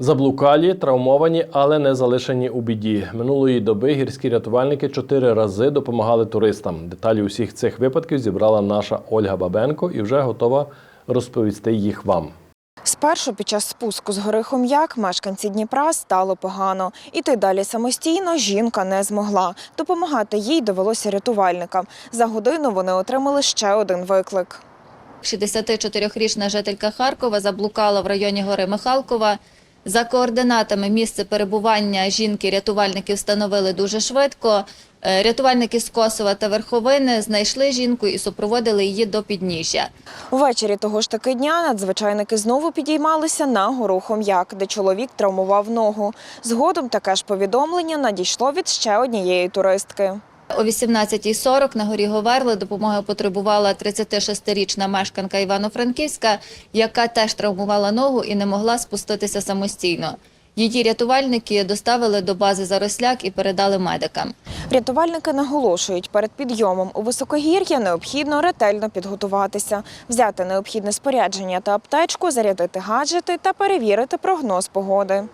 Заблукалі, травмовані, але не залишені у біді. Минулої доби гірські рятувальники чотири рази допомагали туристам. Деталі усіх цих випадків зібрала наша Ольга Бабенко і вже готова розповісти їх вам. Спершу під час спуску з гори Хом'як мешканці Дніпра стало погано. Іти далі самостійно жінка не змогла. Допомагати їй довелося рятувальникам. За годину вони отримали ще один виклик. 64-річна жителька Харкова заблукала в районі гори Михалкова. За координатами місце перебування жінки рятувальники встановили дуже швидко. Е, Рятувальники з Косова та Верховини знайшли жінку і супроводили її до підніжжя. Увечері того ж таки дня надзвичайники знову підіймалися на гору Хом'як, де чоловік травмував ногу. Згодом таке ж повідомлення надійшло від ще однієї туристки. О 18.40 на горі Говерли допомоги потребувала 36-річна мешканка Івано-Франківська, яка теж травмувала ногу і не могла спуститися самостійно. Її рятувальники доставили до бази Заросляк і передали медикам. Рятувальники наголошують, перед підйомом у високогір'я необхідно ретельно підготуватися, взяти необхідне спорядження та аптечку, зарядити гаджети та перевірити прогноз погоди.